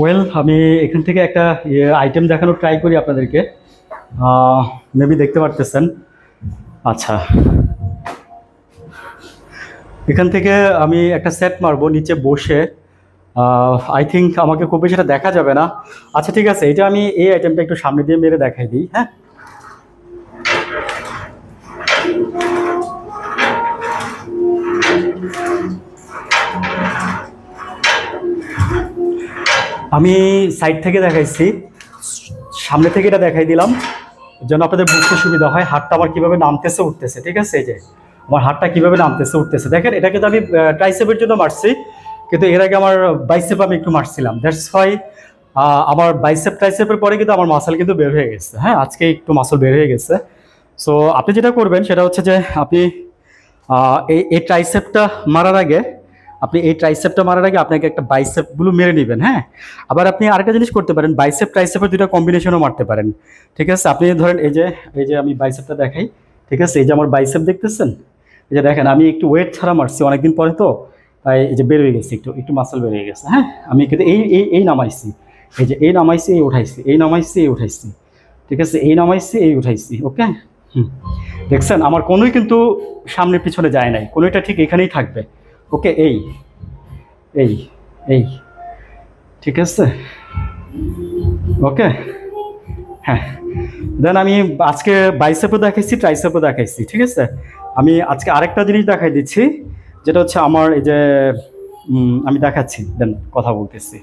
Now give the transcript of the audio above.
Well আমি এখান থেকে একটা আইটেম দেখানোর ট্রাই করি আপনাদেরকে। মেবি দেখতে পারতেছেন। আচ্ছা। এখান থেকে আমি একটা সেট মারবো নিচে বসে। আই থিঙ্ক আমাকে খুব বেশি এটা দেখা যাবে না। আচ্ছা ঠিক আছে, এটা আমি এই আইটেমটা একটু সামনে দিয়ে মেরে দেখাই দিই হ্যাঁ? আমি সাইড থেকে দেখাইছি। সামনে থেকে এটা দেখাই দিলাম। যেন আপনাদের বুঝতে সুবিধা হয় হাতটা আমার কীভাবে নামতেছে, উঠতেছে। ঠিক আছে? এই যে, আমার হাতটা কীভাবে নামতেছে, উঠতেছে। দেখেন এটা কিন্তু আমি ট্রাইসেপের জন্য মারছি, কিন্তু এর আগে আমার বাইসেপ আমি একটু মারছিলাম। দ্যাটস ফাই আমার বাইসেপ ট্রাইসেপের পরে কিন্তু আমার মাসল কিন্তু বের হয়ে গেছে। হ্যাঁ আজকে একটু মাসল বের হয়ে গেছে। সো আপনি যেটা করবেন, সেটা হচ্ছে যে আপনি এই এই ট্রাইসেপটা মারার আগে আপনি এই ট্রাইসেপটা মারার আগে আপনাকে একটা বাইসেপগুলো মেরে নেবেন হ্যাঁ? আবার আপনি আরেকটা জিনিস করতে পারেন বাইসেপ ট্রাইসেপের দুটো কম্বিনেশনও মারতে পারেন, ঠিক আছে? আপনি ধরেন এই যে এই যে আমি বাইসেপটা দেখাই, ঠিক আছে? এই যে আমার বাইসেপ দেখতেছেন? এই যে দেখেন, আমি একটু ওয়েট ছাড়া মারছি অনেকদিন পরে তো, তাই এই যে বের হয়ে গেছে, একটু একটু মাসল বের হয়ে গেছে হ্যাঁ? আমি কিন্তু এই এই এই নামাইছি, এই যে, এই নামাইছি, এই উঠাইছি, এই নামাইছি, এই উঠাইছি, ঠিক আছে? এই নামাইছি, এই উঠাইছি ওকে হুম। দেখছেন? আমার কোনোই কিন্তু সামনে পিছনে যায় নাই কোনোটা ঠিক এখানেই থাকবে ওকে এই এই এই, ঠিক আছে? ওকে হ্যাঁ। দেন আমি আজকে বাইসেপও দেখাইছি ট্রাইসেপও দেখাইছি, ঠিক আছে? আমি আজকে আরেকটা জিনিস দেখাই দিচ্ছি, যেটা হচ্ছে আমার এই যে আমি দেখাচ্ছি, দেন কথা বলতেছি।